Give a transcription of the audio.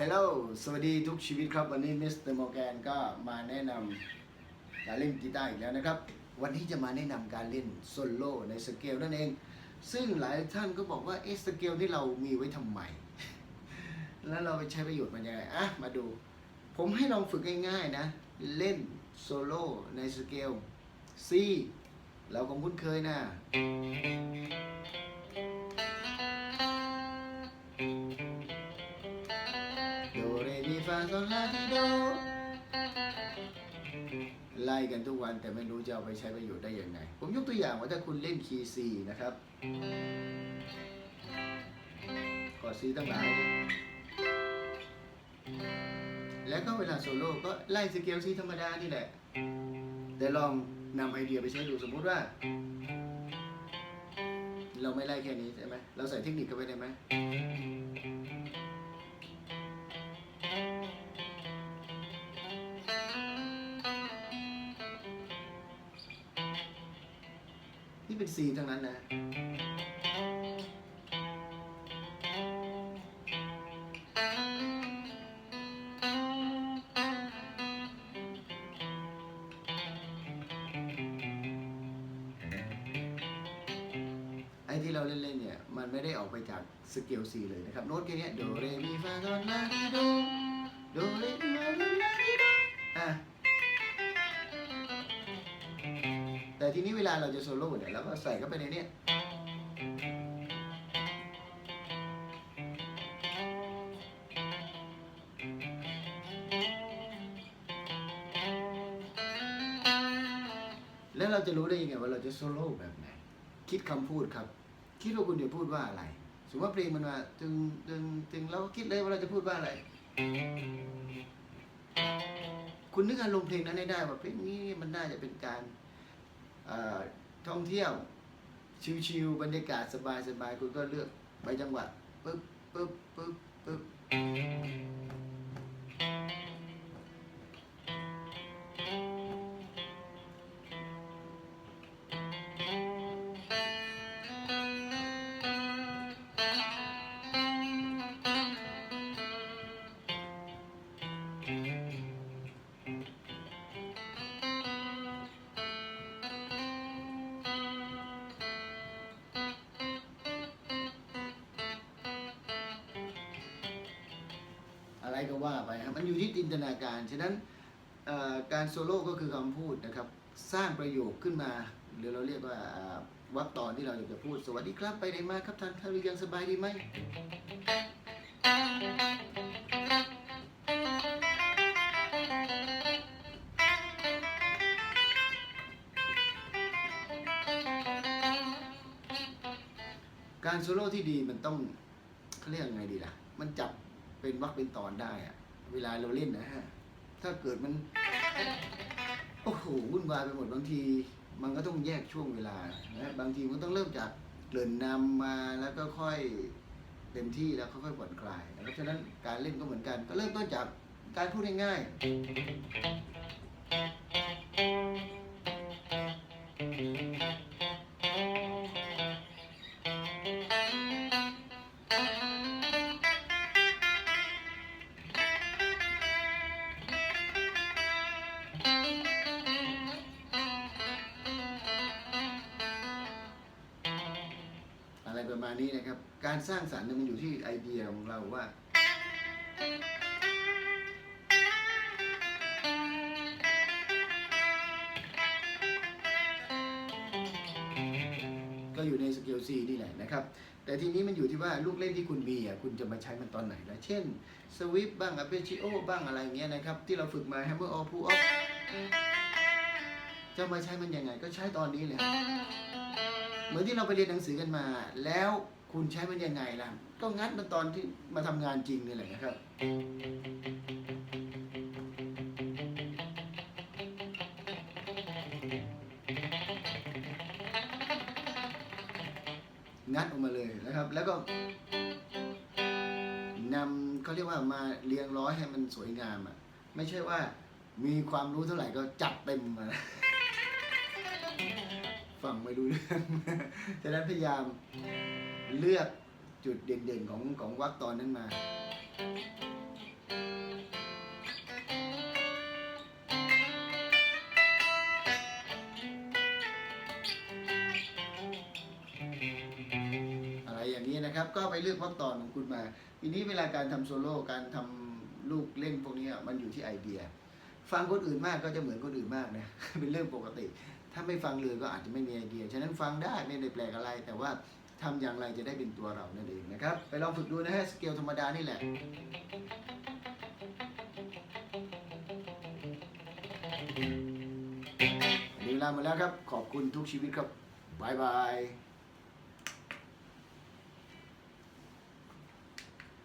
ฮลโหล สวัสดีทุกชีวิตครับ วันนี้มิสเตอร์มอร์แกนก็มาแนะนำการเล่นกีตาร์อีกแล้วนะครับ วันนี้จะมาแนะนำการเล่นโซโล่ในสเกลนั่นเอง ซึ่งหลายท่านก็บอกว่าเอะสเกลที่เรามีไว้ทำไม แล้วเราไปใช้ประโยชน์มันยังไงอะมาดู ผมให้ลองฝึกง่ายๆนะ เล่นโซโล่ในสเกล C เราคงคุ้นเคยนะ มีฟาโซลาทีโดไล่กันทุกวันแต่ไม่รู้จะเอาไปใช้ประโยชน์ได้ยังไง ผมยกตัวอย่างว่าถ้าคุณเล่นคีย์ซีนะครับกอดซีตั้งหลายเลยแล้วก็เวลาโซโล่ก็ไล่สเกลซีธรรมดานี่แหละ แต่ลองนำไอเดียไปใช้ดูสมมุติว่า เราไม่ไล่แค่นี้ใช่ไหมเราใส่เทคนิคเข้าไปได้ไหม นี่เป็น C ทั้งนั้นนะ ไอ้ที่เราเล่นๆเนี่ย มันไม่ได้ออกไปจากสเกล C เลยนะครับ โน้ตแค่นี้โดเรมีฟาโซลาทีโดโดเรมีฟาโซลา แต่ทีนี้เวลาเราจะโซโล่เนี่ยเราก็ใส่เข้าไปในเนี้ยแล้วเราจะรู้ได้ยังไงว่าเราจะโซโล่แบบไหน คิดคำพูดครับ คิดว่าคุณจะพูดว่าอะไร สมมติว่าเพลงมันมาตึงตึงตึงเราก็คิดเลยว่าเราจะพูดว่าอะไร คุณนึกอารมณ์เพลงนั้นให้ได้ว่าเพลงนี้มันน่าจะเป็นการ ท่องเที่ยวชิวๆบรรยากาศสบายๆคุณก็เลือกไปจังหวะปึ๊บปึ๊บปึ๊บปึ๊บ ก็ว่าไปครับมันอยู่ที่จินตนาการ ฉะนั้นการโซโล่ก็คือคำพูดนะครับ สร้างประโยคขึ้นมา หรือเราเรียกว่าวรรคตอนที่เราอยากจะพูด สวัสดีครับไปไหนมาครับท่านท่านหรือยังสบายดีไหมการโซโล่ที่ดีมันต้องเขาเรียกยังไงดีล่ะ มันจับ เป็นวักเป็นตอนได้อะเวลาเราเล่นนะฮะ ถ้าเกิดมัน โอ้โหวุ่นวายไปหมดบางที มันก็ต้องแยกช่วงเวลานะบางทีมันต้องเริ่มจากเกริ่นนำมาแล้วก็ค่อยเต็มที่แล้วค่อยๆผ่อนคลาย เพราะฉะนั้นการเล่นก็เหมือนกัน ก็เริ่มต้นจากการพูดง่ายๆ ประมาณนี้นะครับ การสร้างสรรค์เนี่ยมันอยู่ที่ไอเดียของเราว่า ก็อยู่ในสเกล C นี่แหละนะครับ แต่ทีนี้มันอยู่ที่ว่าลูกเล่นที่คุณมีอะคุณจะมาใช้มันตอนไหนนะเช่นสวิปบ้างอ p เปชิโอบ้างอะไรเงี้ยนะครับ ที่เราฝึกมาแฮมเมอร์ออฟพูออฟจะมาใช้มันยังไงก็ใช้ตอนนี้เลย เหมือนที่เราไปเรียนหนังสือกันมา แล้วคุณใช้มันยังไงล่ะ ก็งัดมันตอนที่มาทำงานจริงนี่แหละครับ งัดออกมาเลยนะครับ แล้วก็นำเขาเรียกว่ามาเรียงร้อยให้มันสวยงามอะ ไม่ใช่ว่ามีความรู้เท่าไหร่ก็จัดเต็มมา ฟังไม่รู้เรื่อง ฉะนั้นพยายามเลือกจุดเด่นๆของของวรรคตอนนั้นมา อะไรอย่างนี้นะครับ ก็ไปเลือกพักตอนของคุณมา ทีนี้เวลาการทำโซโล่การทำลูกเล่นพวกนี้มันอยู่ที่ไอเดีย ฟังคนอื่นมากก็จะเหมือนคนอื่นมากนะ เป็นเรื่องปกติ ถ้าไม่ฟังเลยก็อาจจะไม่มีไอเดีย ฉะนั้นฟังได้ไม่ได้แปลกอะไร แต่ว่าทำอย่างไรจะได้เป็นตัวเรานั่นเองนะครับ ไปลองฝึกดูนะฮะสเกลธรรมดานี่แหละเวลาหมดแล้วครับ ขอบคุณทุกชีวิตครับบายบาย